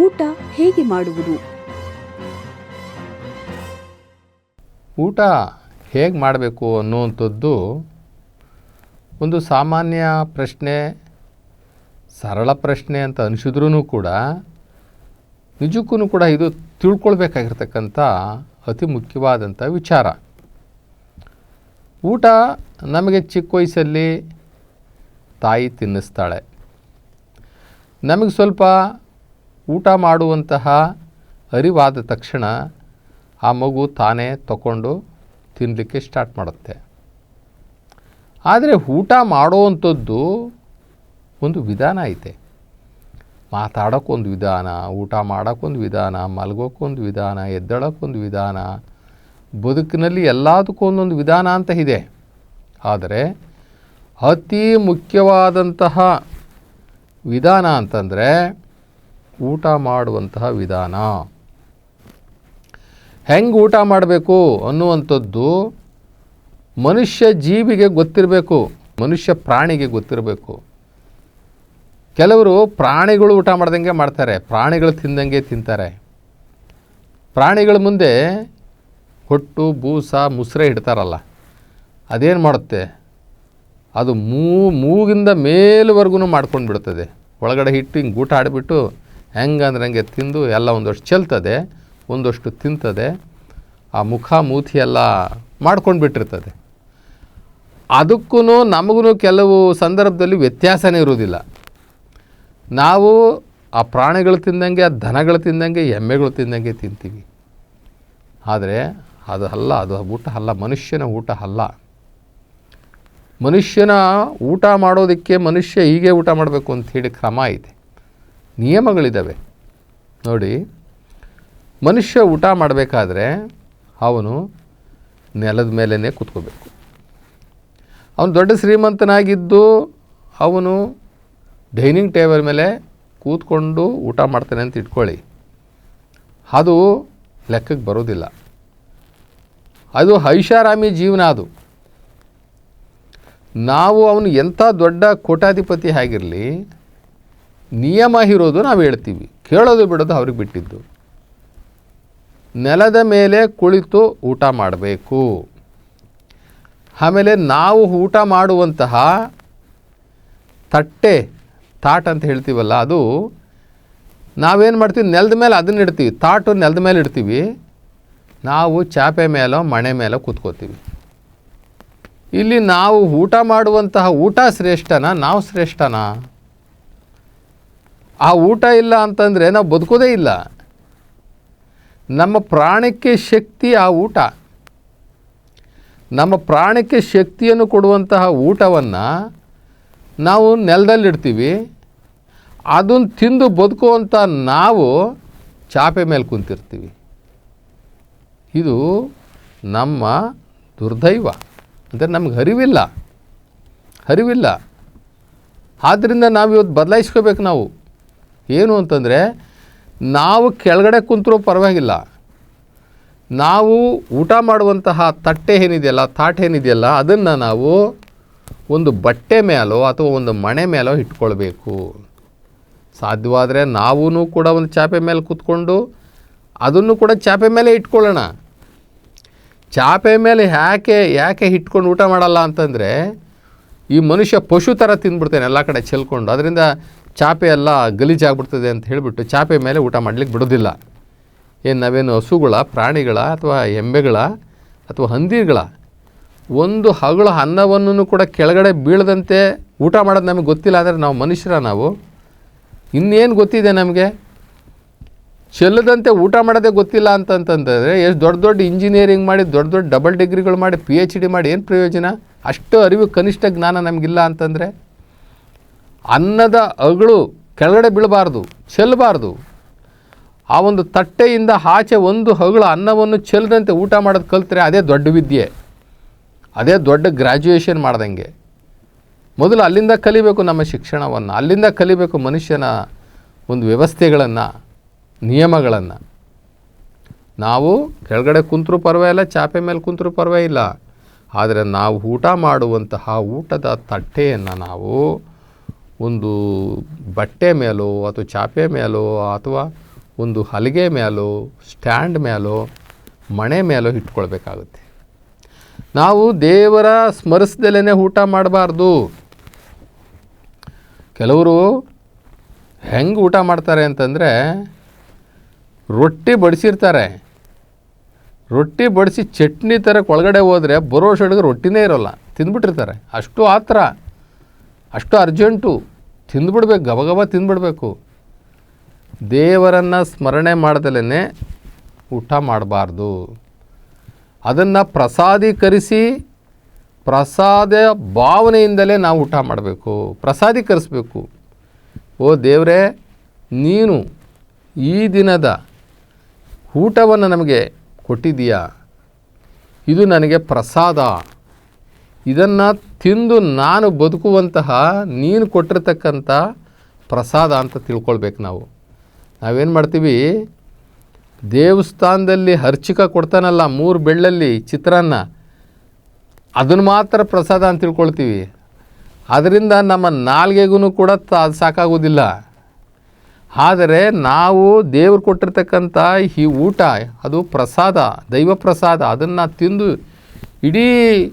ಊಟ ಹೇಗೆ ಮಾಡುವುದು? ಊಟ ಹೇಗೆ ಮಾಡಬೇಕು ಅನ್ನುವಂಥದ್ದು ಒಂದು ಸಾಮಾನ್ಯ ಪ್ರಶ್ನೆ, ಸರಳ ಪ್ರಶ್ನೆ ಅಂತ ಅನಿಸಿದ್ರೂ ಕೂಡ ನಿಜಕ್ಕೂ ಕೂಡ ಇದು ತಿಳ್ಕೊಳ್ಬೇಕಾಗಿರ್ತಕ್ಕಂಥ ಅತಿ ಮುಖ್ಯವಾದಂಥ ವಿಚಾರ. ಊಟ ನಮಗೆ ಚಿಕ್ಕ ವಯಸ್ಸಲ್ಲಿ ತಾಯಿ ತಿನ್ನಿಸ್ತಾಳೆ. ನಮಗೆ ಸ್ವಲ್ಪ ಊಟ ಮಾಡುವಂತಹ ಅರಿವಾದ ತಕ್ಷಣ ಆ ಮಗು ತಾನೇ ತಗೊಂಡು ತಿನ್ನಲಿಕ್ಕೆ ಸ್ಟಾರ್ಟ್ ಮಾಡುತ್ತೆ. ಆದರೆ ಊಟ ಮಾಡುವಂಥದ್ದು ಒಂದು ವಿಧಾನ ಐತೆ. ಮಾತಾಡೋಕ್ಕೊಂದು ವಿಧಾನ, ಊಟ ಮಾಡೋಕ್ಕೊಂದು ವಿಧಾನ, ಮಲಗೋಕ್ಕೊಂದು ವಿಧಾನ, ಎದ್ದಳಕ್ಕೊಂದು ವಿಧಾನ, ಬದುಕಿನಲ್ಲಿ ಎಲ್ಲದಕ್ಕೂ ಒಂದೊಂದು ವಿಧಾನ ಅಂತ ಇದೆ. ಆದರೆ ಅತಿ ಮುಖ್ಯವಾದಂತಹ ವಿಧಾನ ಅಂತಂದರೆ ಊಟ ಮಾಡುವಂತಹ ವಿಧಾನ. ಹೆಂಗೆ ಊಟ ಮಾಡಬೇಕು ಅನ್ನುವಂಥದ್ದು ಮನುಷ್ಯ ಜೀವಿಗೆ ಗೊತ್ತಿರಬೇಕು, ಮನುಷ್ಯ ಪ್ರಾಣಿಗೆ ಗೊತ್ತಿರಬೇಕು. ಕೆಲವರು ಪ್ರಾಣಿಗಳು ಊಟ ಮಾಡ್ದಂಗೆ ಮಾಡ್ತಾರೆ, ಪ್ರಾಣಿಗಳು ತಿಂದಂಗೆ ತಿಂತಾರೆ. ಪ್ರಾಣಿಗಳ ಮುಂದೆ ಹೊಟ್ಟು, ಬೂಸ, ಮುಸ್ರೆ ಇಡ್ತಾರಲ್ಲ, ಅದೇನು ಮಾಡುತ್ತೆ? ಅದು ಮೂ, ಮೂಗಿಂದ ಮೇಲುವರೆಗೂ ಮಾಡ್ಕೊಂಡು ಬಿಡ್ತದೆ ಒಳಗಡೆ ಹಿಟ್ಟು ಹಿಂಗೆ ಊಟ ಆಡಿಬಿಟ್ಟು ಹೆಂಗಂದ್ರೆ ಹಂಗೆ ತಿಂದು ಎಲ್ಲ ಒಂದಷ್ಟು ಚೆಲ್ತದೆ, ಒಂದಷ್ಟು ತಿಂತದೆ, ಆ ಮುಖ ಮೂತಿ ಎಲ್ಲ ಮಾಡ್ಕೊಂಡು ಬಿಟ್ಟಿರ್ತದೆ ಅದಕ್ಕೂ ನಮಗೂ ಕೆಲವು ಸಂದರ್ಭದಲ್ಲಿ ವ್ಯತ್ಯಾಸನೇ ಇರೋದಿಲ್ಲ ನಾವು ಆ ಪ್ರಾಣಿಗಳು ತಿಂದಂಗೆ, ಆ ದನಗಳು ತಿಂದಂಗೆ, ಎಮ್ಮೆಗಳು ತಿಂದಂಗೆ ತಿಂತೀವಿ. ಆದರೆ ಅದು ಅಲ್ಲ ಅದು ಊಟ ಅಲ್ಲ ಮನುಷ್ಯನ ಊಟ ಅಲ್ಲ ಮನುಷ್ಯನ ಊಟ ಮಾಡೋದಕ್ಕೆ ಮನುಷ್ಯ ಹೀಗೆ ಊಟ ಮಾಡಬೇಕು ಅಂತ ಹೇಳಿ ಕ್ರಮ ಐತೆ ನಿಯಮಗಳಿದ್ದಾವೆ ನೋಡಿ, ಮನುಷ್ಯ ಊಟ ಮಾಡಬೇಕಾದ್ರೆ ಅವನು ನೆಲದ ಮೇಲೇ ಕೂತ್ಕೋಬೇಕು. ಅವನು ದೊಡ್ಡ ಶ್ರೀಮಂತನಾಗಿದ್ದು ಅವನು ಡೈನಿಂಗ್ ಟೇಬಲ್ ಮೇಲೆ ಕೂತ್ಕೊಂಡು ಊಟ ಮಾಡ್ತಾನೆ ಅಂತ ಇಟ್ಕೊಳ್ಳಿ. ಅದು ಲೆಕ್ಕಕ್ಕೆ ಬರೋದಿಲ್ಲ. ಅದು ಐಷಾರಾಮಿ ಜೀವನ ಅದು. ನಾವು ಅವನು ಎಂಥ ದೊಡ್ಡ ಕೋಟಾಧಿಪತಿ ಆಗಿರಲಿ ನಿಯಮ ಇರೋದು ನಾವು ಹೇಳ್ತೀವಿ. ಕೇಳೋದು ಬಿಡೋದು ಅವ್ರಿಗೆ ಬಿಟ್ಟಿದ್ದು. ನೆಲದ ಮೇಲೆ ಕುಳಿತು ಊಟ ಮಾಡಬೇಕು. ಆಮೇಲೆ ನಾವು ಊಟ ಮಾಡುವಂತಹ ತಟ್ಟೆ, ತಾಟ್ ಅಂತ ಹೇಳ್ತೀವಲ್ಲ ಅದು, ನಾವೇನು ಮಾಡ್ತೀವಿ? ನೆಲದ ಮೇಲೆ ಅದನ್ನ ಇಡ್ತೀವಿ. ತಾಟು ನೆಲದ ಮೇಲೆ ಇಡ್ತೀವಿ. ನಾವು ಚಾಪೆ ಮೇಲೋ, ಮಣೆ ಮೇಲೋ ಕೂತ್ಕೋತೀವಿ. ಇಲ್ಲಿ ನಾವು ಊಟ ಮಾಡುವಂತಹ ಊಟ ಶ್ರೇಷ್ಠನ? ನಾವು ಶ್ರೇಷ್ಠನ? ಆ ಊಟ ಇಲ್ಲ ಅಂತಂದರೆ ನಾವು ಬದುಕೋದೇ ಇಲ್ಲ. ನಮ್ಮ ಪ್ರಾಣಕ್ಕೆ ಶಕ್ತಿ ಆ ಊಟ. ನಮ್ಮ ಪ್ರಾಣಕ್ಕೆ ಶಕ್ತಿಯನ್ನು ಕೊಡುವಂತಹ ಊಟವನ್ನು ನಾವು ನೆಲದಲ್ಲಿಡ್ತೀವಿ. ಅದನ್ನು ತಿಂದು ಬದುಕುವಂಥ ನಾವು ಚಾಪೆ ಮೇಲೆ ಕುಂತಿರ್ತೀವಿ. ಇದು ನಮ್ಮ ದುರ್ದೈವ. ಅಂದರೆ ನಮ್ಗೆ ಅರಿವಿಲ್ಲ ಅರಿವಿಲ್ಲ ಆದ್ದರಿಂದ ನಾವು ಇವತ್ತು ಬದಲಾಯಿಸ್ಕೋಬೇಕು ನಾವು. ಏನು ಅಂತಂದರೆ, ನಾವು ಕೆಳಗಡೆ ಕುಂತರೂ ಪರವಾಗಿಲ್ಲ. ನಾವು ಊಟ ಮಾಡುವಂತಹ ತಟ್ಟೆ ಏನಿದೆಯಲ್ಲ, ತಾಟ್ ಏನಿದೆಯಲ್ಲ, ಅದನ್ನು ನಾವು ಒಂದು ಬಟ್ಟೆ ಮೇಲೋ ಅಥವಾ ಒಂದು ಮಣೆ ಮೇಲೋ ಇಟ್ಕೊಳ್ಬೇಕು. ಸಾಧ್ಯವಾದರೆ ನಾವೂ ಕೂಡ ಒಂದು ಚಾಪೆ ಮೇಲೆ ಕೂತ್ಕೊಂಡು ಅದನ್ನು ಕೂಡ ಚಾಪೆ ಮೇಲೆ ಇಟ್ಕೊಳ್ಳೋಣ. ಚಾಪೆ ಮೇಲೆ ಯಾಕೆ ಯಾಕೆ ಇಟ್ಕೊಂಡು ಊಟ ಮಾಡಲ್ಲ ಅಂತಂದರೆ, ಈ ಮನುಷ್ಯ ಪಶು ಥರ ತಿಂದ್ಬಿಡ್ತಾನೆ ಎಲ್ಲ ಕಡೆ ಚೆಲ್ಕೊಂಡು. ಅದರಿಂದ ಚಾಪೆ ಎಲ್ಲ ಗಲೀಜಾಗ್ಬಿಡ್ತದೆ ಅಂತ ಹೇಳಿಬಿಟ್ಟು ಚಾಪೆ ಮೇಲೆ ಊಟ ಮಾಡಲಿಕ್ಕೆ ಬಿಡೋದಿಲ್ಲ. ಏನು ನಾವೇನು ಹಸುಗಳ, ಪ್ರಾಣಿಗಳ ಅಥವಾ ಎಮ್ಮೆಗಳ ಅಥವಾ ಹಂದಿಗಳ, ಒಂದು ಹಗಳ ಅನ್ನವನ್ನು ಕೂಡ ಕೆಳಗಡೆ ಬೀಳದಂತೆ ಊಟ ಮಾಡೋದು ನಮಗೆ ಗೊತ್ತಿಲ್ಲ ಅಂದರೆ ನಾವು ಮನುಷ್ಯರ ನಾವು. ಇನ್ನೇನು ಗೊತ್ತಿದೆ ನಮಗೆ? ಚೆಲ್ಲದಂತೆ ಊಟ ಮಾಡೋದೇ ಗೊತ್ತಿಲ್ಲ ಅಂತಂತಂದರೆ, ಎಷ್ಟು ದೊಡ್ಡ ದೊಡ್ಡ ಇಂಜಿನಿಯರಿಂಗ್ ಮಾಡಿ, ದೊಡ್ಡ ದೊಡ್ಡ ಡಬಲ್ ಡಿಗ್ರಿಗಳು ಮಾಡಿ ಪಿ ಎಚ್ ಡಿ ಮಾಡಿ ಏನು ಪ್ರಯೋಜನ? ಅಷ್ಟು ಅರಿವು, ಕನಿಷ್ಠ ಜ್ಞಾನ ನಮಗಿಲ್ಲ ಅಂತಂದರೆ? ಅನ್ನದ ಅಗಳು ಕೆಳಗಡೆ ಬೀಳಬಾರ್ದು, ಚೆಲ್ಲಬಾರ್ದು. ಆ ಒಂದು ತಟ್ಟೆಯಿಂದ ಆಚೆ ಒಂದು ಹಗಳು ಅನ್ನವನ್ನು ಚೆಲ್ಲದಂತೆ ಊಟ ಮಾಡೋದು ಕಲ್ತರೆ ಅದೇ ದೊಡ್ಡ ವಿದ್ಯೆ, ಅದೇ ದೊಡ್ಡ ಗ್ರ್ಯಾಜುಯೇಷನ್ ಮಾಡ್ದಂಗೆ. ಮೊದಲು ಅಲ್ಲಿಂದ ಕಲಿಬೇಕು ನಮ್ಮ ಶಿಕ್ಷಣವನ್ನು, ಅಲ್ಲಿಂದ ಕಲಿಬೇಕು ಮನುಷ್ಯನ ಒಂದು ವ್ಯವಸ್ಥೆಗಳನ್ನು, ನಿಯಮಗಳನ್ನು. ನಾವು ಕೆಳಗಡೆ ಕುಂತರೂ ಪರವಾಗಿಲ್ಲ, ಚಾಪೆ ಮೇಲೆ ಕುಂತರೂ ಪರವಾಗಿಲ್ಲ. ಆದರೆ ನಾವು ಊಟ ಮಾಡುವಂತಹ ಊಟದ ತಟ್ಟೆಯನ್ನು ನಾವು ಒಂದು ಬಟ್ಟೆ ಮೇಲೋ ಅಥವಾ ಚಾಪೆ ಮೇಲೋ ಅಥವಾ ಒಂದು ಹಲಿಗೆ ಮೇಲೋ, ಸ್ಟ್ಯಾಂಡ್ ಮೇಲೋ, ಮಣೆ ಮೇಲೋ ಇಟ್ಕೊಳ್ಬೇಕಾಗುತ್ತೆ. ನಾವು ದೇವರ ಸ್ಮರಿಸ್ದಲೇ ಊಟ ಮಾಡಬಾರ್ದು. ಕೆಲವರು ಹೆಂಗೆ ಊಟ ಮಾಡ್ತಾರೆ ಅಂತಂದರೆ ರೊಟ್ಟಿ ಬಡಿಸಿರ್ತಾರೆ. ರೊಟ್ಟಿ ಬಡಿಸಿ ಚಟ್ನಿ ಥರಕ್ಕೆ ಒಳಗಡೆ ಹೋದರೆ ಬರೋ ರೊಟ್ಟಿನೇ ಇರೋಲ್ಲ, ತಿಂದ್ಬಿಟ್ಟಿರ್ತಾರೆ. ಅಷ್ಟು ಆತ್ರ, ಅಷ್ಟು ಅರ್ಜೆಂಟು ತಿಂದ್ಬಿಡ್ಬೇಕು ಗಬಗಬ ತಿಂದ್ಬಿಡ್ಬೇಕು. ದೇವರನ್ನು ಸ್ಮರಣೆ ಮಾಡ್ದಲೇ ಊಟ ಮಾಡಬಾರ್ದು. ಅದನ್ನು ಪ್ರಸಾದೀಕರಿಸಿ, ಪ್ರಸಾದ ಭಾವನೆಯಿಂದಲೇ ನಾವು ಊಟ ಮಾಡಬೇಕು, ಪ್ರಸಾದೀಕರಿಸ್ಬೇಕು. ಓ ದೇವರೇ, ನೀನು ಈ ದಿನದ ಊಟವನ್ನು ನಮಗೆ ಕೊಟ್ಟಿದ್ದೀಯಾ? ಇದು ನನಗೆ ಪ್ರಸಾದ. ಇದನ್ನು ತಿಂದು ನಾನು ಬದುಕುವಂತಹ ನೀನು ಕೊಟ್ಟಿರ್ತಕ್ಕಂಥ ಪ್ರಸಾದ ಅಂತ ತಿಳ್ಕೊಳ್ಬೇಕು ನಾವು. ನಾವೇನು ಮಾಡ್ತೀವಿ? ದೇವಸ್ಥಾನದಲ್ಲಿ ಹರ್ಚಿಕ ಕೊಡ್ತಾನಲ್ಲ ಮೂರು ಬೆಳ್ಳಲ್ಲಿ ಚಿತ್ರಾನ್ನ. ಅದನ್ನು ಮಾತ್ರ ಪ್ರಸಾದ ಅಂತ ತಿಳ್ಕೊಳ್ತೀವಿ. ಅದರಿಂದ ನಮ್ಮ ನಾಲ್ಗೆಗೂ ಕೂಡ ತ ಸಾಕಾಗೋದಿಲ್ಲ. ಆದರೆ ನಾವು ದೇವ್ರು ಕೊಟ್ಟಿರ್ತಕ್ಕಂಥ ಈ ಊಟ, ಅದು ಪ್ರಸಾದ, ದೈವ ಪ್ರಸಾದ, ಅದನ್ನು ತಿಂದು ಇಡೀ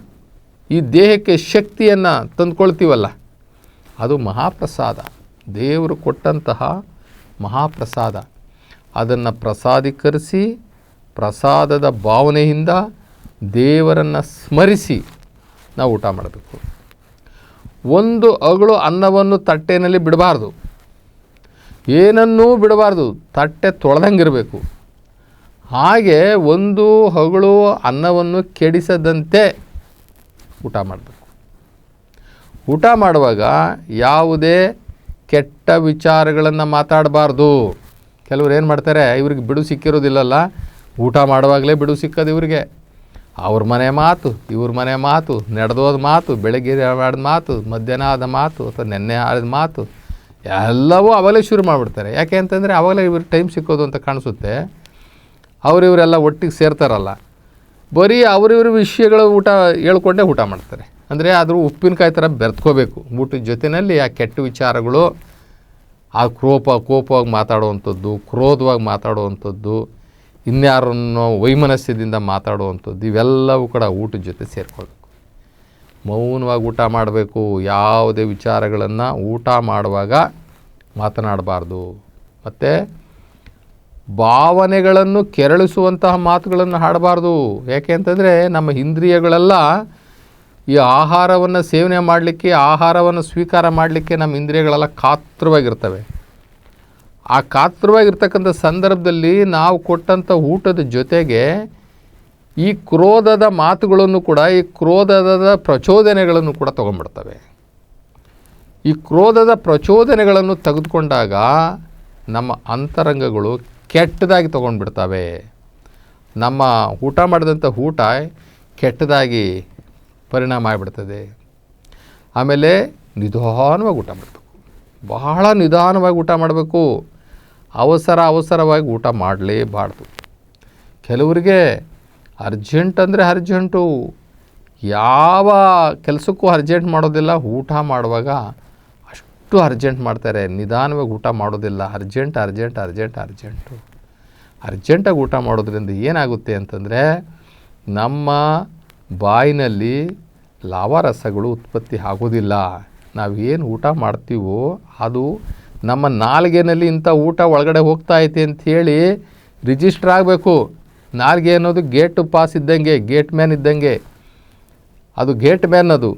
ಈ ದೇಹಕ್ಕೆ ಶಕ್ತಿಯನ್ನು ತಂದುಕೊಳ್ತೀವಲ್ಲ, ಅದು ಮಹಾಪ್ರಸಾದ. ದೇವರು ಕೊಟ್ಟಂತಹ ಮಹಾಪ್ರಸಾದ. ಅದನ್ನು ಪ್ರಸಾದೀಕರಿಸಿ, ಪ್ರಸಾದದ ಭಾವನೆಯಿಂದ ದೇವರನ್ನು ಸ್ಮರಿಸಿ ನಾವು ಊಟ ಮಾಡಬೇಕು. ಒಂದು ಅಗಳು ಅನ್ನವನ್ನು ತಟ್ಟೆಯಲ್ಲಿ ಬಿಡಬಾರ್ದು. ಏನನ್ನೂ ಬಿಡಬಾರ್ದು, ತಟ್ಟೆ ತೊಳೆದಂಗಿರಬೇಕು. ಹಾಗೆ ಒಂದು ಹಗಳು ಅನ್ನವನ್ನು ಕೆಡಿಸದಂತೆ ಊಟ ಮಾಡಬೇಕು. ಊಟ ಮಾಡುವಾಗ ಯಾವುದೇ ಕೆಟ್ಟ ವಿಚಾರಗಳನ್ನು ಮಾತಾಡಬಾರ್ದು. ಕೆಲವ್ರು ಏನು ಮಾಡ್ತಾರೆ, ಇವ್ರಿಗೆ ಬಿಡು ಸಿಕ್ಕಿರೋದಿಲ್ಲಲ್ಲ, ಊಟ ಮಾಡುವಾಗಲೇ ಬಿಡು ಸಿಕ್ಕದು ಇವರಿಗೆ. ಅವ್ರ ಮನೆ ಮಾತು, ಇವ್ರ ಮನೆ ಮಾತು, ನಡೆದೋದ ಮಾತು, ಬೆಳಗ್ಗೆ ಆಡಿದ ಮಾತು, ಮಧ್ಯಾಹ್ನ ಆದ ಮಾತು, ಅಥವಾ ನೆನ್ನೆ ಆಡಿದ ಮಾತು, ಎಲ್ಲವೂ ಅವಾಗಲೇ ಶುರು ಮಾಡಿಬಿಡ್ತಾರೆ. ಯಾಕೆ ಅಂತಂದರೆ, ಅವಾಗಲೇ ಇವ್ರಿಗೆ ಟೈಮ್ ಸಿಕ್ಕೋದು ಅಂತ ಕಾಣಿಸುತ್ತೆ. ಅವರಿವರೆಲ್ಲ ಒಟ್ಟಿಗೆ ಸೇರ್ತಾರಲ್ಲ. ಬರೀ ಅವರಿವ್ರ ವಿಷಯಗಳ ಊಟ ಹೇಳ್ಕೊಂಡೇ ಊಟ ಮಾಡ್ತಾರೆ. ಅಂದರೆ ಆದರೂ ಉಪ್ಪಿನಕಾಯಿ ಥರ ಬೆರೆತ್ಕೋಬೇಕು. ಊಟದ ಜೊತೆಯಲ್ಲಿ ಆ ಕೆಟ್ಟ ವಿಚಾರಗಳು, ಆ ಕ್ರೋಪ, ಕೋಪವಾಗಿ ಮಾತಾಡುವಂಥದ್ದು, ಕ್ರೋಧವಾಗಿ ಮಾತಾಡುವಂಥದ್ದು, ಇನ್ಯಾರನ್ನು ವೈಮನಸ್ಯದಿಂದ ಮಾತಾಡುವಂಥದ್ದು, ಇವೆಲ್ಲವೂ ಕೂಡ ಊಟದ ಜೊತೆ ಸೇರಿಕೊಳ್ಬೇಕು. ಮೌನವಾಗಿ ಊಟ ಮಾಡಬೇಕು. ಯಾವುದೇ ವಿಚಾರಗಳನ್ನು ಊಟ ಮಾಡುವಾಗ ಮಾತನಾಡಬಾರ್ದು. ಮತ್ತು ಭಾವನೆಗಳನ್ನು ಕೆರಳಿಸುವಂತಹ ಮಾತುಗಳನ್ನು ಹಾಡಬಾರ್ದು. ಯಾಕೆ ಅಂತಂದರೆ ನಮ್ಮ ಇಂದ್ರಿಯಗಳೆಲ್ಲ ಈ ಆಹಾರವನ್ನು ಸೇವನೆ ಮಾಡಲಿಕ್ಕೆ, ಆಹಾರವನ್ನು ಸ್ವೀಕಾರ ಮಾಡಲಿಕ್ಕೆ ನಮ್ಮ ಇಂದ್ರಿಯಗಳೆಲ್ಲ ಕಾತ್ರವಾಗಿರ್ತವೆ. ಆ ಕಾತ್ರವಾಗಿರ್ತಕ್ಕಂಥ ಸಂದರ್ಭದಲ್ಲಿ ನಾವು ಕೊಟ್ಟಂಥ ಊಟದ ಜೊತೆಗೆ ಈ ಕ್ರೋಧದ ಮಾತುಗಳನ್ನು ಕೂಡ, ಈ ಕ್ರೋಧದ ಪ್ರಚೋದನೆಗಳನ್ನು ಕೂಡ ತೊಗೊಂಡ್ಬಿಡ್ತವೆ. ಈ ಕ್ರೋಧದ ಪ್ರಚೋದನೆಗಳನ್ನು ತೆಗೆದುಕೊಂಡಾಗ ನಮ್ಮ ಅಂತರಂಗಗಳು ಕೆಟ್ಟದಾಗಿ ತೊಗೊಂಡ್ಬಿಡ್ತವೆ. ನಮ್ಮ ಊಟ ಮಾಡಿದಂಥ ಊಟ ಕೆಟ್ಟದಾಗಿ ಪರಿಣಾಮ ಆಗಿಬಿಡ್ತದೆ. ಆಮೇಲೆ ನಿಧಾನವಾಗಿ ಊಟ ಮಾಡಬೇಕು. ಬಹಳ ನಿಧಾನವಾಗಿ ಊಟ ಮಾಡಬೇಕು. ಅವಸರ ಅವಸರವಾಗಿ ಊಟ ಮಾಡಲೇಬಾರ್ದು. ಕೆಲವರಿಗೆ ಅರ್ಜೆಂಟ್ ಅಂದರೆ ಅರ್ಜೆಂಟು. ಯಾವ ಕೆಲಸಕ್ಕೂ ಅರ್ಜೆಂಟ್ ಮಾಡೋದಿಲ್ಲ. ಊಟ ಮಾಡುವಾಗ ಅಷ್ಟು ಅರ್ಜೆಂಟ್ ಮಾಡ್ತಾರೆ. ನಿಧಾನವಾಗಿ ಊಟ ಮಾಡೋದಿಲ್ಲ. Urgent urgent urgent, urgent. ಅರ್ಜೆಂಟಾಗಿ ಊಟ ಮಾಡೋದ್ರಿಂದ ಏನಾಗುತ್ತೆ ಅಂತಂದರೆ ನಮ್ಮ ಬಾಯಿನಲ್ಲಿ ಲಾವಾರಸಗಳು ಉತ್ಪತ್ತಿ ಆಗೋದಿಲ್ಲ. ನಾವು ಏನು ಊಟ ಮಾಡ್ತೀವೋ ಅದು ನಮ್ಮ ನಾಲ್ಗೆನಲ್ಲಿ ಇಂಥ ಊಟ ಒಳಗಡೆ ಹೋಗ್ತಾ ಐತೆ ಅಂಥೇಳಿ ರಿಜಿಸ್ಟ್ರ್ ಆಗಬೇಕು. ನಾಲ್ಗೆ ಅನ್ನೋದು ಗೇಟ್ ಪಾಸ್ ಇದ್ದಂಗೆ ಗೇಟ್ ಮ್ಯಾನ್ ಇದ್ದಂಗೆ. ಅದು ಗೇಟ್ ಮ್ಯಾನ್ ಅದು.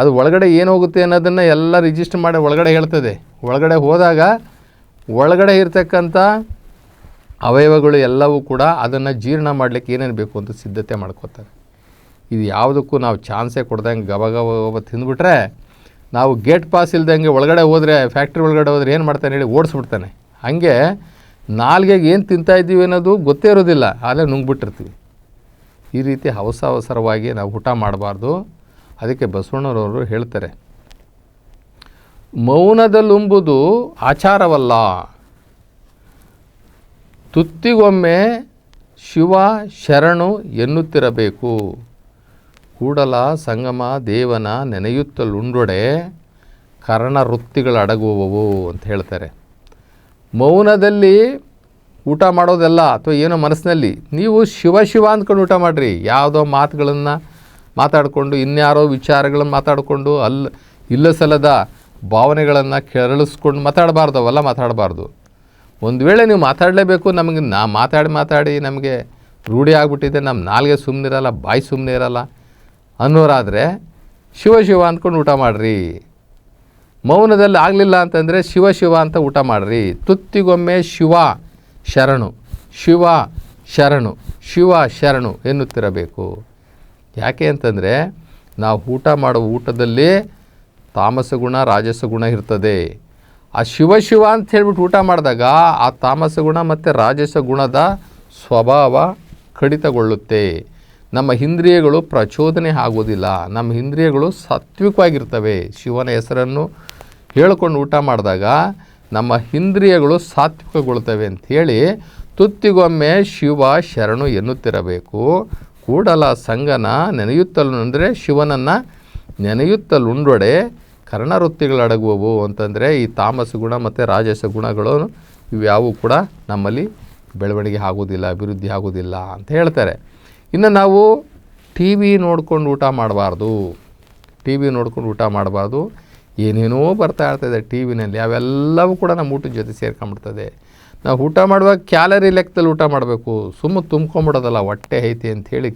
ಅದು ಒಳಗಡೆ ಏನು ಹೋಗುತ್ತೆ ಅನ್ನೋದನ್ನು ಎಲ್ಲ ರಿಜಿಸ್ಟರ್ ಮಾಡಿ ಒಳಗಡೆ ಹೇಳ್ತದೆ. ಒಳಗಡೆ ಹೋದಾಗ ಒಳಗಡೆ ಇರ್ತಕ್ಕಂಥ ಅವಯವಗಳು ಎಲ್ಲವೂ ಕೂಡ ಅದನ್ನು ಜೀರ್ಣ ಮಾಡಲಿಕ್ಕೆ ಏನೇನು ಬೇಕು ಅಂತ ಸಿದ್ಧತೆ ಮಾಡ್ಕೋತಾರೆ. ಇದು ಯಾವುದಕ್ಕೂ ನಾವು ಚಾನ್ಸೇ ಕೊಡ್ದಂಗೆ ಗಬ ಗಬ ತಿಂದುಬಿಟ್ರೆ ನಾವು ಗೇಟ್ ಪಾಸ್ ಇಲ್ದಂಗೆ ಒಳಗಡೆ ಹೋದರೆ, ಫ್ಯಾಕ್ಟ್ರಿ ಒಳಗಡೆ ಹೋದರೆ ಏನು ಮಾಡ್ತಾನೆ ಹೇಳಿ ಓಡಿಸ್ಬಿಡ್ತಾನೆ. ಹಾಗೆ ನಾಲ್ಗೆಗೆ ಏನು ತಿಂತಾ ಇದ್ದೀವಿ ಅನ್ನೋದು ಗೊತ್ತೇ ಇರೋದಿಲ್ಲ, ಆದರೆ ನುಂಗ್ಬಿಟ್ಟಿರ್ತೀವಿ. ಈ ರೀತಿ ಅವಸ ಅವಸರವಾಗಿ ನಾವು ಊಟ ಮಾಡಬಾರ್ದು. ಅದಕ್ಕೆ ಬಸವಣ್ಣರವರು ಹೇಳ್ತಾರೆ, ಮೌನದಲ್ಲುಂಬುದು ಆಚಾರವಲ್ಲ. ತುತ್ತಿಗೊಮ್ಮೆ ಶಿವ ಶರಣು ಎನ್ನುತ್ತಿರಬೇಕು. ಕೂಡಲ ಸಂಗಮ ದೇವನ ನೆನೆಯುತ್ತಲುಂಡೊಡೆ ಕರ್ಣ ವೃತ್ತಿಗಳು ಅಡಗುವವು ಅಂತ ಹೇಳ್ತಾರೆ. ಮೌನದಲ್ಲಿ ಊಟ ಮಾಡೋದೆಲ್ಲ ಅಥವಾ ಏನೋ ಮನಸ್ಸಿನಲ್ಲಿ ನೀವು ಶಿವ ಶಿವ ಅಂದ್ಕೊಂಡು ಊಟ ಮಾಡಿರಿ. ಯಾವುದೋ ಮಾತುಗಳನ್ನು ಮಾತಾಡಿಕೊಂಡು, ಇನ್ಯಾರೋ ವಿಚಾರಗಳನ್ನು ಮಾತಾಡಿಕೊಂಡು ಅಲ್ಲ ಸಲ್ಲದ ಭಾವನೆಗಳನ್ನು ಕೆರಳಿಸ್ಕೊಂಡು ಮಾತಾಡಬಾರ್ದು, ಅವೆಲ್ಲ ಮಾತಾಡಬಾರ್ದು. ಒಂದು ವೇಳೆ ನೀವು ಮಾತಾಡಲೇಬೇಕು, ನಮಗೆ ನಾ ಮಾತಾಡಿ ಮಾತಾಡಿ ನಮಗೆ ರೂಢಿ ಆಗಿಬಿಟ್ಟಿದೆ ನಮ್ಮ ನಾಲ್ಗೆ ಸುಮ್ಮನಿರಲ್ಲ ಬಾಯಿ ಸುಮ್ಮನೆ ಇರಲ್ಲ ಅನ್ನೋರಾದರೆ ಶಿವ ಶಿವ ಅಂದ್ಕೊಂಡು ಊಟ ಮಾಡಿರಿ. ಮೌನದಲ್ಲಿ ಆಗಲಿಲ್ಲ ಅಂತಂದರೆ ಶಿವ ಶಿವ ಅಂತ ಊಟ ಮಾಡಿರಿ. ತುತ್ತಿಗೊಮ್ಮೆ ಶಿವ ಶರಣು ಶಿವ ಶರಣು ಶಿವ ಶರಣು ಎನ್ನುತ್ತಿರಬೇಕು. ಯಾಕೆ ಅಂತಂದರೆ ನಾವು ಊಟ ಮಾಡೋ ಊಟದಲ್ಲಿ ತಾಮಸ ಗುಣ ರಾಜಸ ಗುಣ ಇರ್ತದೆ. ಆ ಶಿವ ಶಿವ ಅಂತ ಹೇಳ್ಬಿಟ್ಟು ಊಟ ಮಾಡಿದಾಗ ಆ ತಾಮಸ ಗುಣ ಮತ್ತು ರಾಜಸ ಗುಣದ ಸ್ವಭಾವ ಕಡಿತಗೊಳ್ಳುತ್ತೆ. ನಮ್ಮ ಇಂದ್ರಿಯಗಳು ಪ್ರಚೋದನೆ ಆಗೋದಿಲ್ಲ ನಮ್ಮ ಇಂದ್ರಿಯಗಳು ಸಾತ್ವಿಕವಾಗಿರ್ತವೆ. ಶಿವನ ಹೆಸರನ್ನು ಹೇಳ್ಕೊಂಡು ಊಟ ಮಾಡಿದಾಗ ನಮ್ಮ ಇಂದ್ರಿಯಗಳು ಸಾತ್ವಿಕಗೊಳ್ತವೆ ಅಂಥೇಳಿ ತುತ್ತಿಗೊಮ್ಮೆ ಶಿವ ಶರಣು ಎನ್ನುತ್ತಿರಬೇಕು. ಕೂಡಲ ಸಂಗನ ನೆನೆಯುತ್ತಲು ಅಂದರೆ ಶಿವನನ್ನು ನೆನೆಯುತ್ತಲುಂಡೊಡೆ ಕರ್ಣವೃತ್ತಿಗಳಡಗುವವು ಅಂತಂದರೆ ಈ ತಾಮಸ ಗುಣ ಮತ್ತು ರಾಜಸ ಗುಣಗಳು ಇವ್ಯಾವು ಕೂಡ ನಮ್ಮಲ್ಲಿ ಬೆಳವಣಿಗೆ ಆಗೋದಿಲ್ಲ ಅಭಿವೃದ್ಧಿ ಆಗೋದಿಲ್ಲ ಅಂತ ಹೇಳ್ತಾರೆ. ಇನ್ನು ನಾವು ಟಿ ವಿ ನೋಡ್ಕೊಂಡು ಊಟ ಮಾಡಬಾರ್ದು. ಟಿ ವಿ ನೋಡ್ಕೊಂಡು ಊಟ ಮಾಡಬಾರ್ದು. ಏನೇನೋ ಬರ್ತಾ ಇರ್ತದೆ ಟಿ ವಿನಲ್ಲಿ, ಅವೆಲ್ಲವೂ ಕೂಡ ನಮ್ಮ ಊಟದ ಜೊತೆ ಸೇರ್ಕೊಂಬಿಡ್ತದೆ ನಾವು ಊಟ ಮಾಡುವಾಗ ಕ್ಯಾಲರಿ ಲೆಕ್ಕದಲ್ಲಿ ಊಟ ಮಾಡಬೇಕು. ಸುಮ್ಮ ತುಂಬ್ಕೊಂಬಿಡೋದಲ್ಲ, ಹೊಟ್ಟೆ ಐತಿ ಅಂಥೇಳಿ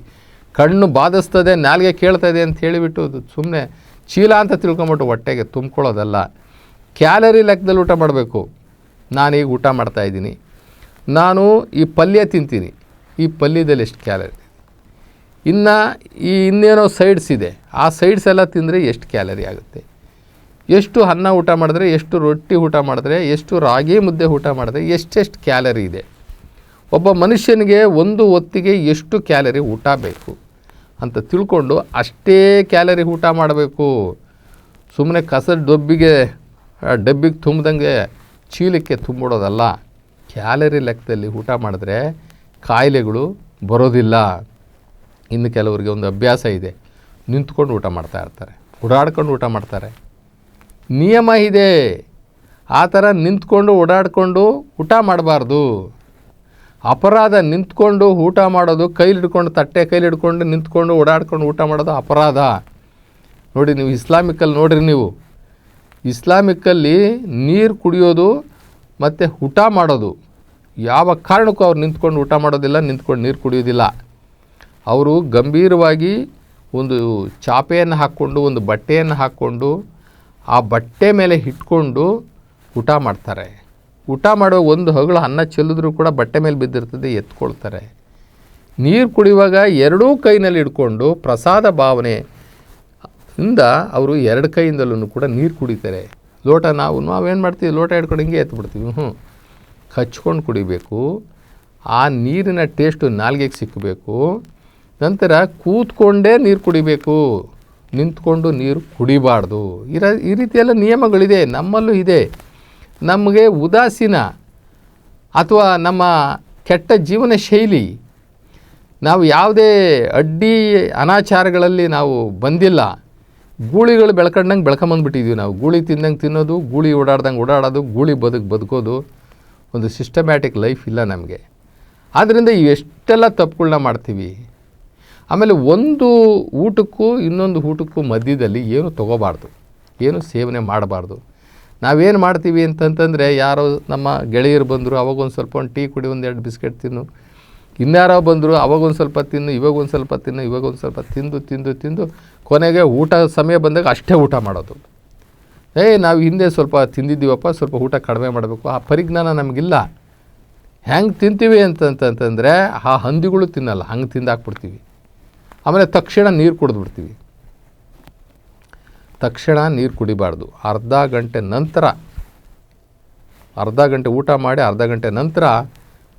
ಕಣ್ಣು ಬಾಧಿಸ್ತದೆ, ನಾಲಿಗೆ ಕೇಳ್ತದೆ ಅಂತ ಹೇಳಿಬಿಟ್ಟು ಸುಮ್ಮನೆ ಚೀಲ ಅಂತ ತಿಳ್ಕೊಂಬಿಟ್ಟು ಹೊಟ್ಟೆಗೆ ತುಂಬ್ಕೊಳ್ಳೋದಲ್ಲ. ಕ್ಯಾಲರಿ ಲೆಕ್ಕದಲ್ಲಿ ಊಟ ಮಾಡಬೇಕು. ನಾನೀಗ ಊಟ ಮಾಡ್ತಾಯಿದ್ದೀನಿ ನಾನು ಈ ಪಲ್ಯ ತಿಂತೀನಿ. ಈ ಪಲ್ಯದಲ್ಲಿ ಎಷ್ಟು ಕ್ಯಾಲರಿ? ಇನ್ನು ಈ ಇನ್ನೇನೋ ಸೈಡ್ಸ್ ಇದೆ. ಆ ಸೈಡ್ಸ್ ಎಲ್ಲ ತಿಂದರೆ ಎಷ್ಟು ಕ್ಯಾಲರಿ ಆಗುತ್ತೆ? ಎಷ್ಟು ಅನ್ನ ಊಟ ಮಾಡಿದ್ರೆ ಎಷ್ಟು ರೊಟ್ಟಿ ಊಟ ಮಾಡಿದ್ರೆ, ಎಷ್ಟು ರಾಗಿ ಮುದ್ದೆ ಊಟ ಮಾಡಿದ್ರೆ ಎಷ್ಟೆಷ್ಟು ಕ್ಯಾಲರಿ ಇದೆ? ಒಬ್ಬ ಮನುಷ್ಯನಿಗೆ ಒಂದು ಹೊತ್ತಿಗೆ ಎಷ್ಟು ಕ್ಯಾಲರಿ ಊಟ ಬೇಕು? ಅಂತ ತಿಳ್ಕೊಂಡು ಅಷ್ಟೇ ಕ್ಯಾಲರಿ ಊಟ ಮಾಡಬೇಕು. ಸುಮ್ಮನೆ ಕಸದ ಡಬ್ಬಿಗೆ ಡಬ್ಬಿಗೆ ತುಂಬ್ದಂಗೆ ಚೀಲಕ್ಕೆ ತುಂಬಿಡೋದಲ್ಲ. ಕ್ಯಾಲರಿ ಲೆಕ್ಕದಲ್ಲಿ ಊಟ ಮಾಡಿದ್ರೆ ಕಾಯಿಲೆಗಳು ಬರೋದಿಲ್ಲ. ಇನ್ನು ಕೆಲವರಿಗೆ ಒಂದು ಅಭ್ಯಾಸ ಇದೆ. ನಿಂತ್ಕೊಂಡು ಊಟ ಮಾಡ್ತಾ ಇರ್ತಾರೆ. ಓಡಾಡ್ಕೊಂಡು ಊಟ ಮಾಡ್ತಾರೆ. ನಿಯಮ ಇದೆ. ಆ ಥರ ನಿಂತ್ಕೊಂಡು ಓಡಾಡಿಕೊಂಡು ಊಟ ಮಾಡಬಾರ್ದು. ಅಪರಾಧ ನಿಂತ್ಕೊಂಡು ಊಟ ಮಾಡೋದು, ಕೈಲಿಡ್ಕೊಂಡು, ತಟ್ಟೆ ಕೈಲಿ ಹಿಡ್ಕೊಂಡು ನಿಂತ್ಕೊಂಡು ಓಡಾಡ್ಕೊಂಡು ಊಟ ಮಾಡೋದು ಅಪರಾಧ. ನೋಡಿ ನೀವು ಇಸ್ಲಾಮಿಕಲ್ಲಿ ನೋಡಿರಿ ನೀವು. ಇಸ್ಲಾಮಿಕಲ್ಲಿ ನೀರು ಕುಡಿಯೋದು ಮತ್ತು ಊಟ ಮಾಡೋದು. ಯಾವ ಕಾರಣಕ್ಕೂ ಅವ್ರು ನಿಂತ್ಕೊಂಡು ಊಟ ಮಾಡೋದಿಲ್ಲ, ನಿಂತ್ಕೊಂಡು ನೀರು ಕುಡಿಯೋದಿಲ್ಲ. ಅವರು ಗಂಭೀರವಾಗಿ ಒಂದು ಚಾಪೆಯನ್ನು ಹಾಕ್ಕೊಂಡು, ಒಂದು ಬಟ್ಟೆಯನ್ನು ಹಾಕ್ಕೊಂಡು ಆ ಬಟ್ಟೆ ಮೇಲೆ ಇಟ್ಕೊಂಡು ಊಟ ಮಾಡ್ತಾರೆ. ಊಟ ಮಾಡೋ ಒಂದು ಹಗಳು ಅನ್ನ ಚೆಲ್ಲಿದ್ರೂ ಕೂಡ ಬಟ್ಟೆ ಮೇಲೆ ಬಿದ್ದಿರ್ತದೆ, ಎತ್ಕೊಳ್ತಾರೆ. ನೀರು ಕುಡಿಯುವಾಗ ಎರಡೂ ಕೈನಲ್ಲಿ ಹಿಡ್ಕೊಂಡು ಪ್ರಸಾದ ಭಾವನೆ ಇಂದ ಅವರು ಎರಡು ಕೈಯಿಂದಲೂ ಕೂಡ ನೀರು ಕುಡಿತಾರೆ. ಲೋಟ ನಾವು, ನಾವೇನು ಮಾಡ್ತೀವಿ? ಲೋಟ ಹಿಡ್ಕೊಂಡು ಹಿಂಗೆ ಎತ್ಬಿಡ್ತೀವಿ. ಹ್ಞೂ ಹಚ್ಕೊಂಡು ಕುಡಿಬೇಕು. ಆ ನೀರಿನ ಟೇಸ್ಟು ನಾಲ್ಗೆಗೆ ಸಿಕ್ಕಬೇಕು ನಂತರ ಕೂತ್ಕೊಂಡೇ ನೀರು ಕುಡಿಬೇಕು. ನಿಂತ್ಕೊಂಡು ನೀರು ಕುಡಿಬಾರ್ದು. ಇರ ಈ ರೀತಿಯೆಲ್ಲ ನಿಯಮಗಳಿದೆ. ನಮ್ಮಲ್ಲೂ ಇದೆ. ನಮಗೆ ಉದಾಸೀನ ಅಥವಾ ನಮ್ಮ ಕೆಟ್ಟ ಜೀವನ ಶೈಲಿ. ನಾವು ಯಾವುದೇ ಅಡ್ಡಿ ಅನಾಚಾರಗಳಲ್ಲಿ ನಾವು ಬಂದಿಲ್ಲ. ಗೂಳಿಗಳು ಬೆಳ್ಕೊಂಡಂಗೆ ಬೆಳ್ಕೊಂಬಂದ್ಬಿಟ್ಟಿದ್ದೀವಿ ನಾವು. ಗೂಳಿ ತಿಂದಂಗೆ ತಿನ್ನೋದು, ಗೂಳಿ ಓಡಾಡ್ದಂಗೆ ಓಡಾಡೋದು, ಗೂಳಿ ಬದುಕು ಬದುಕೋದು ಒಂದು ಸಿಸ್ಟಮ್ಯಾಟಿಕ್ ಲೈಫ್ ಇಲ್ಲ ನಮಗೆ. ಆದ್ದರಿಂದ ಇವೆಷ್ಟೆಲ್ಲ ತಪ್ಪುಗಳನ್ನ ಮಾಡ್ತೀವಿ. ಆಮೇಲೆ ಒಂದು ಊಟಕ್ಕೂ ಇನ್ನೊಂದು ಊಟಕ್ಕೂ ಮಧ್ಯದಲ್ಲಿ ಏನು ತೊಗೋಬಾರ್ದು. ಏನು ಸೇವನೆ ಮಾಡಬಾರ್ದು. ನಾವೇನು ಮಾಡ್ತೀವಿ ಅಂತಂತಂದರೆ ಯಾರೋ ನಮ್ಮ ಗೆಳೆಯರು ಬಂದರು, ಅವಾಗೊಂದು ಸ್ವಲ್ಪ ಒಂದು ಟೀ ಕುಡಿ, ಒಂದು ಎರಡು ಬಿಸ್ಕೆಟ್ ತಿನ್ನು. ಇನ್ಯಾರೋ ಬಂದರು, ಅವಾಗೊಂದು ಸ್ವಲ್ಪ ತಿನ್ನು, ಇವಾಗೊಂದು ಸ್ವಲ್ಪ ತಿನ್ನು, ಇವಾಗೊಂದು ಸ್ವಲ್ಪ ತಿಂದು ತಿಂದು ತಿಂದು ಕೊನೆಗೆ ಊಟ ಸಮಯ ಬಂದಾಗ ಅಷ್ಟೇ ಊಟ ಮಾಡೋದು. ಏಯ್ ನಾವು ಹಿಂದೆ ಸ್ವಲ್ಪ ತಿಂದಿದ್ದೀವಪ್ಪ, ಸ್ವಲ್ಪ ಊಟ ಕಡಿಮೆ ಮಾಡಬೇಕು. ಆ ಪರಿಜ್ಞಾನ ನಮಗಿಲ್ಲ. ಹೆಂಗೆ ತಿಂತೀವಿ ಅಂತಂತಂತಂದರೆ ಆ ಹಂದಿಗಳು ತಿನ್ನಲ್ಲ, ಹಂಗೆ ತಿಂದಾಕ್ಬಿಡ್ತೀವಿ. ಆಮೇಲೆ ತಕ್ಷಣ ನೀರು ಕುಡಿದ್ಬಿಡ್ತೀವಿ. ತಕ್ಷಣ ನೀರು ಕುಡಿಬಾರ್ದು. ಅರ್ಧ ಗಂಟೆ ನಂತರ, ಅರ್ಧ ಗಂಟೆ ಊಟ ಮಾಡಿ ಅರ್ಧ ಗಂಟೆ ನಂತರ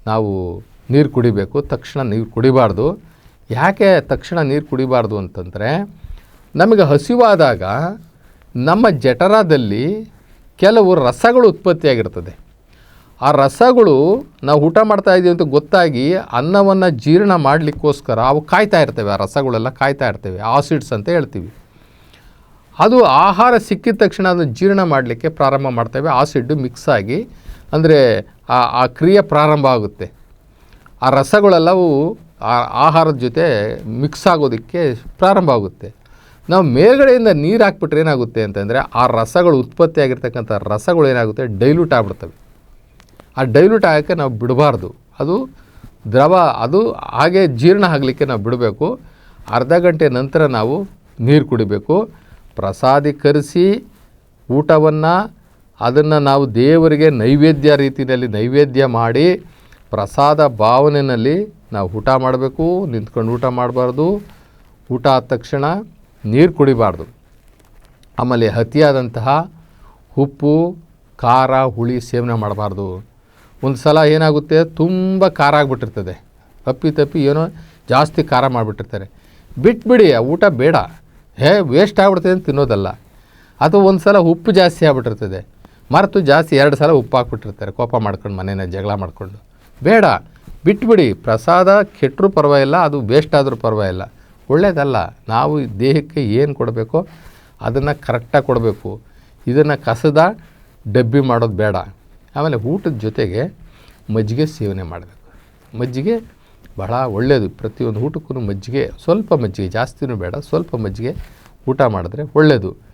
ನಾವು ನೀರು ಕುಡಿಬೇಕು. ತಕ್ಷಣ ನೀರು ಕುಡಿಬಾರ್ದು. ಯಾಕೆ ತಕ್ಷಣ ನೀರು ಕುಡಿಬಾರ್ದು ಅಂತಂದರೆ, ನಮಗೆ ಹಸಿವಾದಾಗ ನಮ್ಮ ಜಠರದಲ್ಲಿ ಕೆಲವು ರಸಗಳು ಉತ್ಪತ್ತಿಯಾಗಿರ್ತದೆ. ಆ ರಸಗಳು ನಾವು ಊಟ ಮಾಡ್ತಾ ಇದ್ದೀವಿ ಅಂತ ಗೊತ್ತಾಗಿ ಅನ್ನವನ್ನು ಜೀರ್ಣ ಮಾಡಲಿಕ್ಕೋಸ್ಕರ ಅವು ಕಾಯ್ತಾ ಇರ್ತವೆ. ಆ ರಸಗಳೆಲ್ಲ ಕಾಯ್ತಾ ಇರ್ತವೆ. ಆಸಿಡ್ಸ್ ಅಂತ ಹೇಳ್ತೀವಿ. ಅದು ಆಹಾರ ಸಿಕ್ಕಿದ ತಕ್ಷಣ ಅದನ್ನು ಜೀರ್ಣ ಮಾಡಲಿಕ್ಕೆ ಪ್ರಾರಂಭ ಮಾಡ್ತೇವೆ. ಆಸಿಡ್ ಮಿಕ್ಸ್ ಆಗಿ ಅಂದರೆ ಆ ಆ ಕ್ರಿಯೆ ಪ್ರಾರಂಭ ಆಗುತ್ತೆ. ಆ ರಸಗಳೆಲ್ಲವೂ ಆ ಆಹಾರದ ಜೊತೆ ಮಿಕ್ಸ್ ಆಗೋದಕ್ಕೆ ಪ್ರಾರಂಭ ಆಗುತ್ತೆ. ನಾವು ಮೇಲ್ಗಡೆಯಿಂದ ನೀರು ಹಾಕ್ಬಿಟ್ರೆ ಏನಾಗುತ್ತೆ ಅಂತಂದರೆ ಆ ರಸಗಳು ಉತ್ಪತ್ತಿ ಆಗಿರ್ತಕ್ಕಂಥ ರಸಗಳು ಏನಾಗುತ್ತೆ? ಡೈಲ್ಯೂಟ್ ಆಗ್ಬಿಡ್ತವೆ. ಆ ಡೈಲ್ಯೂಟ್ ಆಗೋಕ್ಕೆ ನಾವು ಬಿಡಬಾರ್ದು. ಅದು ದ್ರವ, ಅದು ಹಾಗೆ ಜೀರ್ಣ ಆಗಲಿಕ್ಕೆ ನಾವು ಬಿಡಬೇಕು. ಅರ್ಧ ಗಂಟೆ ನಂತರ ನಾವು ನೀರು ಕುಡಿಬೇಕು. ಪ್ರಸಾದೀಕರಿಸಿ ಊಟವನ್ನು ಅದನ್ನು ನಾವು ದೇವರಿಗೆ ನೈವೇದ್ಯ ರೀತಿಯಲ್ಲಿ ನೈವೇದ್ಯ ಮಾಡಿ ಪ್ರಸಾದ ಭಾವನೆಯಲ್ಲಿ ನಾವು ಊಟ ಮಾಡಬೇಕು, ನಿಂತ್ಕೊಂಡು ಊಟ ಮಾಡಬಾರ್ದು. ಊಟ ಆದ ತಕ್ಷಣ ನೀರು ಕುಡಿಬಾರ್ದು. ಆಮೇಲೆ ಅತಿಯಾದಂತಹ ಉಪ್ಪು, ಖಾರ, ಹುಳಿ ಸೇವನೆ ಮಾಡಬಾರ್ದು. ಒಂದು ಸಲ ಏನಾಗುತ್ತೆ, ತುಂಬ ಖಾರ ಆಗಿಬಿಟ್ಟಿರ್ತದೆ. ಅಪ್ಪಿ ತಪ್ಪಿ ಏನೋ ಜಾಸ್ತಿ ಖಾರ ಮಾಡಿಬಿಟ್ಟಿರ್ತಾರೆ. ಬಿಟ್ಬಿಡಿ, ಆ ಊಟ ಬೇಡ. ಹೇ ವೇಸ್ಟ್ ಆಗ್ಬಿಡ್ತದೆ ಅಂತ ತಿನ್ನೋದಲ್ಲ. ಅದು ಒಂದು ಸಲ ಉಪ್ಪು ಜಾಸ್ತಿ ಆಗ್ಬಿಟ್ಟಿರ್ತದೆ. ಮರೆತು ಜಾಸ್ತಿ ಎರಡು ಸಲ ಉಪ್ಪು ಹಾಕ್ಬಿಟ್ಟಿರ್ತಾರೆ, ಕೋಪ ಮಾಡ್ಕೊಂಡು ಮನೇನ ಜಗಳ ಮಾಡಿಕೊಂಡು. ಬೇಡ, ಬಿಟ್ಬಿಡಿ. ಪ್ರಸಾದ ಕೆಟ್ಟರೂ ಪರವಾಗಿಲ್ಲ, ಅದು ವೇಸ್ಟ್ ಆದರೂ ಪರವಾಗಿಲ್ಲ. ಒಳ್ಳೆಯದಲ್ಲ ನಾವು ದೇಹಕ್ಕೆ ಏನು ಕೊಡಬೇಕೋ ಅದನ್ನು ಕರೆಕ್ಟಾಗಿ ಕೊಡಬೇಕು. ಇದನ್ನು ಕಸದ ಡಬ್ಬಿ ಮಾಡೋದು ಬೇಡ. ಆಮೇಲೆ ಊಟದ ಜೊತೆಗೆ ಮಜ್ಜಿಗೆ ಸೇವನೆ ಮಾಡಬೇಕು. ಮಜ್ಜಿಗೆ ಬಹಳ ಒಳ್ಳೆಯದು ಪ್ರತಿಯೊಂದು ಊಟಕ್ಕೂ ಮಜ್ಜಿಗೆ ಸ್ವಲ್ಪ ಮಜ್ಜಿಗೆ, ಜಾಸ್ತಿನೂ ಬೇಡ, ಸ್ವಲ್ಪ ಮಜ್ಜಿಗೆ ಊಟ ಮಾಡಿದ್ರೆ ಒಳ್ಳೆಯದು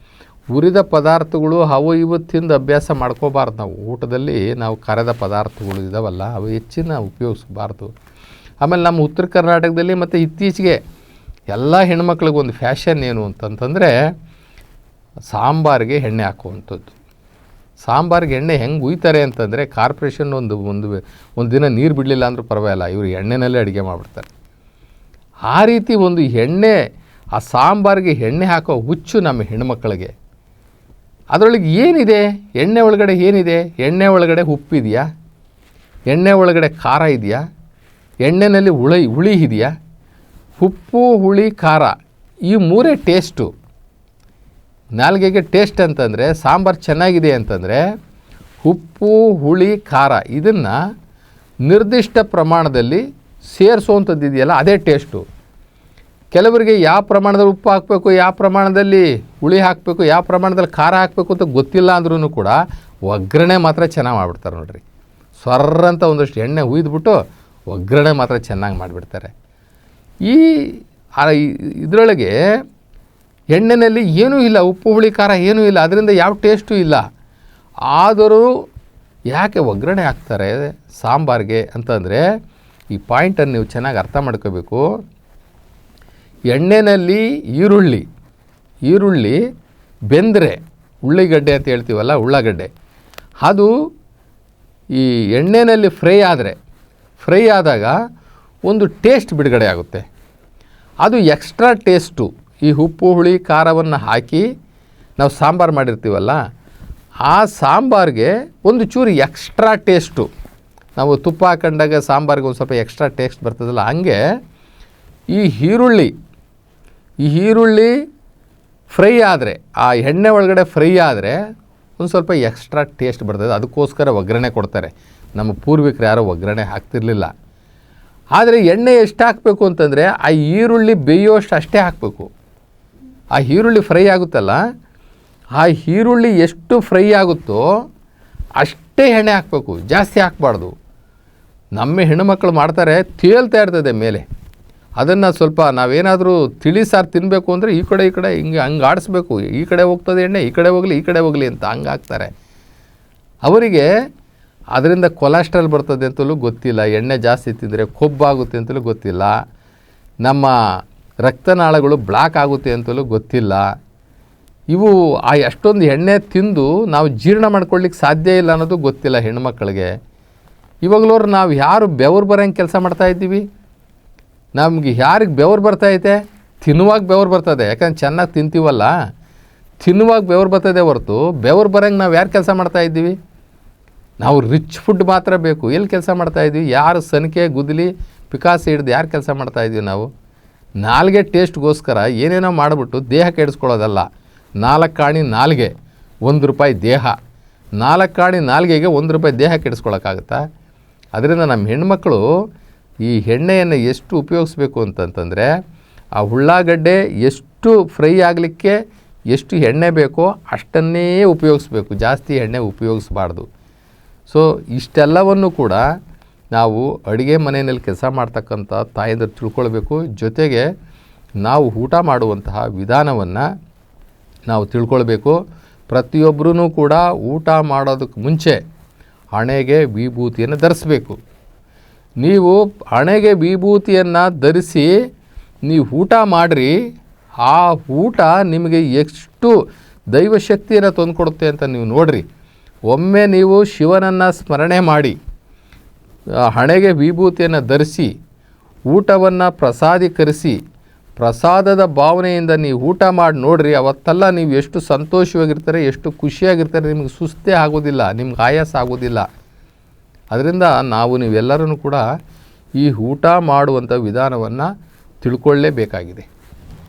ಉರಿದ ಪದಾರ್ಥಗಳು ಅವು ಇವತ್ತಿಂದ ತಿಂದು ಅಭ್ಯಾಸ ಮಾಡ್ಕೋಬಾರ್ದು ನಾವು. ಊಟದಲ್ಲಿ ನಾವು ಕರೆದ ಪದಾರ್ಥಗಳು ಇದಾವಲ್ಲ, ಅವು ಹೆಚ್ಚಿನ ಉಪಯೋಗಿಸಬಾರ್ದು. ಆಮೇಲೆ ನಮ್ಮ ಉತ್ತರ ಕರ್ನಾಟಕದಲ್ಲಿ ಮತ್ತು ಇತ್ತೀಚೆಗೆ ಎಲ್ಲ ಹೆಣ್ಮಕ್ಳಿಗೆ ಒಂದು ಫ್ಯಾಷನ್ ಏನು ಅಂತಂತಂದರೆ ಸಾಂಬಾರಿಗೆ ಎಣ್ಣೆ ಹಾಕುವಂಥದ್ದು. ಸಾಂಬಾರಿಗೆ ಎಣ್ಣೆ ಹೆಂಗೆ ಉಯ್ತಾರೆ ಅಂತಂದರೆ ಕಾರ್ಪೊರೇಷನ್ ಒಂದು ಒಂದು ಒಂದು ದಿನ ನೀರು ಬಿಡಲಿಲ್ಲ ಅಂದರೂ ಪರವಾಗಿಲ್ಲ, ಇವರು ಎಣ್ಣೆನಲ್ಲೇ ಅಡುಗೆ ಮಾಡಿಬಿಡ್ತಾರೆ. ಆ ರೀತಿ ಒಂದು ಎಣ್ಣೆ, ಆ ಸಾಂಬಾರಿಗೆ ಎಣ್ಣೆ ಹಾಕೋ ಹುಚ್ಚು ನಮ್ಮ ಹೆಣ್ಮಕ್ಳಿಗೆ. ಅದರೊಳಗೆ ಏನಿದೆ? ಎಣ್ಣೆ ಒಳಗಡೆ ಏನಿದೆ? ಎಣ್ಣೆ ಒಳಗಡೆ ಉಪ್ಪಿದೆಯಾ? ಎಣ್ಣೆ ಒಳಗಡೆ ಖಾರ ಇದೆಯಾ? ಎಣ್ಣೆನಲ್ಲಿ ಹುಳಿ ಹುಳಿ ಇದೆಯಾ? ಉಪ್ಪು, ಹುಳಿ, ಖಾರ, ಈ ಮೂರೇ ಟೇಸ್ಟು ನಾಲ್ಗೆಗೆ ಟೇಸ್ಟ್ ಅಂತಂದರೆ ಸಾಂಬಾರು ಚೆನ್ನಾಗಿದೆ ಅಂತಂದರೆ ಉಪ್ಪು, ಹುಳಿ, ಖಾರ ಇದನ್ನು ನಿರ್ದಿಷ್ಟ ಪ್ರಮಾಣದಲ್ಲಿ ಸೇರಿಸುವಂಥದ್ದು ಇದೆಯಲ್ಲ ಅದೇ ಟೇಸ್ಟು. ಕೆಲವರಿಗೆ ಯಾವ ಪ್ರಮಾಣದಲ್ಲಿ ಉಪ್ಪು ಹಾಕಬೇಕು, ಯಾವ ಪ್ರಮಾಣದಲ್ಲಿ ಹುಳಿ ಹಾಕಬೇಕು, ಯಾವ ಪ್ರಮಾಣದಲ್ಲಿ ಖಾರ ಹಾಕಬೇಕು ಅಂತ ಗೊತ್ತಿಲ್ಲ ಅಂದ್ರೂ ಕೂಡ ಒಗ್ಗರಣೆ ಮಾತ್ರ ಚೆನ್ನಾಗಿ ಮಾಡಿಬಿಡ್ತಾರೆ ನೋಡಿರಿ. ಸ್ವರ್ರ ಅಂತ ಒಂದಷ್ಟು ಎಣ್ಣೆ ಹುಯ್ದುಬಿಟ್ಟು ಒಗ್ಗರಣೆ ಮಾತ್ರ ಚೆನ್ನಾಗಿ ಮಾಡಿಬಿಡ್ತಾರೆ. ಈ, ಇದರೊಳಗೆ ಎಣ್ಣೆಯಲ್ಲಿ ಏನೂ ಇಲ್ಲ, ಉಪ್ಪು, ಹುಳಿ, ಖಾರ ಏನೂ ಇಲ್ಲ, ಅದರಿಂದ ಯಾವ ಟೇಸ್ಟು ಇಲ್ಲ. ಆದರೂ ಯಾಕೆ ಒಗ್ಗರಣೆ ಹಾಕ್ತಾರೆ ಸಾಂಬಾರಿಗೆ ಅಂತಂದರೆ, ಈ ಪಾಯಿಂಟನ್ನು ನೀವು ಚೆನ್ನಾಗಿ ಅರ್ಥ ಮಾಡ್ಕೋಬೇಕು. ಎಣ್ಣೆಯಲ್ಲಿ ಈರುಳ್ಳಿ ಈರುಳ್ಳಿ, ಬೆಂದರೆ, ಉಳ್ಳಿಗಡ್ಡೆ ಅಂತ ಹೇಳ್ತೀವಲ್ಲ, ಉಳ್ಳಾಗಡ್ಡೆ. ಅದು ಈ ಎಣ್ಣೆಯಲ್ಲಿ ಫ್ರೈ ಆದರೆ ಫ್ರೈ ಆದಾಗ ಒಂದು ಟೇಸ್ಟ್ ಬಿಡುಗಡೆ ಆಗುತ್ತೆ. ಅದು ಎಕ್ಸ್ಟ್ರಾ ಟೇಸ್ಟು ಈ ಉಪ್ಪು, ಹುಳಿ, ಖಾರವನ್ನು ಹಾಕಿ ನಾವು ಸಾಂಬಾರು ಮಾಡಿರ್ತೀವಲ್ಲ, ಆ ಸಾಂಬಾರಿಗೆ ಒಂದು ಚೂರು ಎಕ್ಸ್ಟ್ರಾ ಟೇಸ್ಟು ನಾವು ತುಪ್ಪ ಹಾಕೊಂಡಾಗ ಸಾಂಬಾರಿಗೆ ಒಂದು ಸ್ವಲ್ಪ ಎಕ್ಸ್ಟ್ರಾ ಟೇಸ್ಟ್ ಬರ್ತದಲ್ಲ, ಹಂಗೆ ಈ ಈರುಳ್ಳಿ ಈ ಈರುಳ್ಳಿ ಫ್ರೈ ಆದರೆ, ಆ ಎಣ್ಣೆ ಒಳಗಡೆ ಫ್ರೈ ಆದರೆ ಒಂದು ಸ್ವಲ್ಪ ಎಕ್ಸ್ಟ್ರಾ ಟೇಸ್ಟ್ ಬರ್ತದೆ. ಅದಕ್ಕೋಸ್ಕರ ಒಗ್ಗರಣೆ ಕೊಡ್ತಾರೆ. ನಮ್ಮ ಪೂರ್ವಿಕರು ಯಾರು ಒಗ್ಗರಣೆ ಹಾಕ್ತಿರ್ಲಿಲ್ಲ. ಆದರೆ ಎಣ್ಣೆ ಎಷ್ಟು ಹಾಕಬೇಕು ಅಂತಂದರೆ, ಆ ಈರುಳ್ಳಿ ಬೇಯೋಷ್ಟು ಅಷ್ಟೇ ಹಾಕಬೇಕು. ಆ ಈರುಳ್ಳಿ ಫ್ರೈ ಆಗುತ್ತಲ್ಲ, ಆ ಈರುಳ್ಳಿ ಎಷ್ಟು ಫ್ರೈ ಆಗುತ್ತೋ ಅಷ್ಟೇ ಎಣ್ಣೆ ಹಾಕಬೇಕು, ಜಾಸ್ತಿ ಹಾಕಬಾರ್ದು. ನಮ್ಮ ಹೆಣ್ಣುಮಕ್ಕಳು ಮಾಡ್ತಾರೆ, ತೇಲ್ತಾ ಇರ್ತದೆ ಮೇಲೆ. ಅದನ್ನು ಸ್ವಲ್ಪ ನಾವೇನಾದರೂ ತಿಳಿ ಸಾರು ತಿನ್ನಬೇಕು ಅಂದರೆ ಈ ಕಡೆ ಈ ಕಡೆ ಹಿಂಗೆ ಹಂಗೆ ಆಡಿಸ್ಬೇಕು, ಈ ಕಡೆ ಹೋಗ್ತದೆ ಎಣ್ಣೆ, ಈ ಕಡೆ ಹೋಗಲಿ, ಈ ಕಡೆ ಹೋಗಲಿ ಅಂತ ಹಂಗೆ ಹಾಕ್ತಾರೆ. ಅವರಿಗೆ ಅದರಿಂದ ಕೊಲೆಸ್ಟ್ರಾಲ್ ಬರ್ತದೆ ಅಂತಲೂ ಗೊತ್ತಿಲ್ಲ, ಎಣ್ಣೆ ಜಾಸ್ತಿ ತಿಂದರೆ ಕೊಬ್ಬಾಗುತ್ತೆ ಅಂತಲೂ ಗೊತ್ತಿಲ್ಲ. ನಮ್ಮ ರಕ್ತನಾಳಗಳು ಬ್ಲಾಕ್ ಆಗುತ್ತೆ ಅಂತಲೂ ಗೊತ್ತಿಲ್ಲ. ಇವು ಆ ಅಷ್ಟೊಂದು ಎಣ್ಣೆ ತಿಂದು ನಾವು ಜೀರ್ಣ ಮಾಡ್ಕೊಳ್ಳಿಕ್ಕೆ ಸಾಧ್ಯ ಇಲ್ಲ ಅನ್ನೋದು ಗೊತ್ತಿಲ್ಲ ಹೆಣ್ಮಕ್ಳಿಗೆ. ಇವಾಗಲೂ ನಾವು ಯಾರು ಬೆವರು ಬರೋಂಗೆ ಕೆಲಸ ಮಾಡ್ತಾ ಇದ್ದೀವಿ? ನಮಗೆ ಯಾರಿಗೆ ಬೆವರು ಬರ್ತೈತೆ ತಿನ್ನುವಾಗ ಬೆವರು ಬರ್ತದೆ. ಯಾಕಂದ್ರೆ ಚೆನ್ನಾಗಿ ತಿಂತೀವಲ್ಲ? ತಿನ್ನುವಾಗ ಬೆವರು ಬರ್ತದೆ ಹೊರತು ಬೆವರು ಬರೋಂಗೆ ನಾವು ಯಾರು ಕೆಲಸ ಮಾಡ್ತಾ ಇದ್ದೀವಿ? ನಾವು ರಿಚ್ ಫುಡ್ ಮಾತ್ರ ಬೇಕು. ಎಲ್ಲಿ ಕೆಲಸ ಮಾಡ್ತಾ ಇದ್ವಿ ಯಾರು ಸನಿಕೆ, ಗುದ್ಲಿ, ಪಿಕಾಸಿ ಹಿಡ್ದು ಯಾರು ಕೆಲಸ ಮಾಡ್ತಾ ಇದ್ವಿ ನಾವು? ನಾಲ್ಗೆ ಟೇಸ್ಟ್ಗೋಸ್ಕರ ಏನೇನೋ ಮಾಡಿಬಿಟ್ಟು ದೇಹ ಕೆಡಿಸ್ಕೊಳ್ಳೋದಲ್ಲ. ನಾಲ್ಕು ಕಾಣಿ ನಾಲ್ಗೆ, ಒಂದು ರೂಪಾಯಿ ದೇಹ. ನಾಲ್ಕು ಕಾಣಿ ನಾಲ್ಗೆಗೆ ಒಂದು ರೂಪಾಯಿ ದೇಹ ಕೆಡಿಸ್ಕೊಳಕ್ಕಾಗುತ್ತಾ? ಅದರಿಂದ ನಮ್ಮ ಹೆಣ್ಮಕ್ಕಳು ಈ ಎಣ್ಣೆಯನ್ನು ಎಷ್ಟು ಉಪಯೋಗಿಸ್ಬೇಕು ಅಂತಂತಂದರೆ, ಆ ಉಳ್ಳಾಗಡ್ಡೆ ಎಷ್ಟು ಫ್ರೈ ಆಗಲಿಕ್ಕೆ ಎಷ್ಟು ಎಣ್ಣೆ ಬೇಕೋ ಅಷ್ಟನ್ನೇ ಉಪಯೋಗಿಸ್ಬೇಕು. ಜಾಸ್ತಿ ಎಣ್ಣೆ ಉಪಯೋಗಿಸ್ಬಾರ್ದು. ಸೊ, ಇಷ್ಟೆಲ್ಲವನ್ನು ಕೂಡ ನಾವು ಅಡುಗೆ ಮನೆಯಲ್ಲಿ ಕೆಲಸ ಮಾಡ್ತಕ್ಕಂಥ ತಾಯಂದಿರು ತಿಳ್ಕೊಳ್ಬೇಕು. ಜೊತೆಗೆ ನಾವು ಊಟ ಮಾಡುವಂತಹ ವಿಧಾನವನ್ನು ನಾವು ತಿಳ್ಕೊಳ್ಬೇಕು. ಪ್ರತಿಯೊಬ್ಬರೂ ಕೂಡ ಊಟ ಮಾಡೋದಕ್ಕೆ ಮುಂಚೆ ಹಣೆಗೆ ವಿಭೂತಿಯನ್ನು ಧರಿಸ್ಬೇಕು. ನೀವು ಹಣೆಗೆ ವಿಭೂತಿಯನ್ನು ಧರಿಸಿ ನೀವು ಊಟ ಮಾಡಿರಿ, ಆ ಊಟ ನಿಮಗೆ ಎಷ್ಟು ದೈವಶಕ್ತಿಯನ್ನು ತಂದುಕೊಡುತ್ತೆ ಅಂತ ನೀವು ನೋಡಿರಿ. ಒಮ್ಮೆ ನೀವು ಶಿವನನ್ನು ಸ್ಮರಣೆ ಮಾಡಿ ಹಣೆಗೆ ವಿಭೂತಿಯನ್ನು ಧರಿಸಿ, ಊಟವನ್ನು ಪ್ರಸಾದೀಕರಿಸಿ, ಪ್ರಸಾದದ ಭಾವನೆಯಿಂದ ನೀವು ಊಟ ಮಾಡಿ ನೋಡಿರಿ, ಅವತ್ತೆಲ್ಲ ನೀವು ಎಷ್ಟು ಸಂತೋಷವಾಗಿರ್ತಾರೆ, ಎಷ್ಟು ಖುಷಿಯಾಗಿರ್ತಾರೆ, ನಿಮಗೆ ಸುಸ್ತೇ ಆಗೋದಿಲ್ಲ, ನಿಮ್ಗೆ ಆಯಾಸ ಆಗೋದಿಲ್ಲ. ಅದರಿಂದ ನಾವು ನೀವೆಲ್ಲರೂ ಕೂಡ ಈ ಊಟ ಮಾಡುವಂಥ ವಿಧಾನವನ್ನು ತಿಳ್ಕೊಳ್ಳೇಬೇಕಾಗಿದೆ.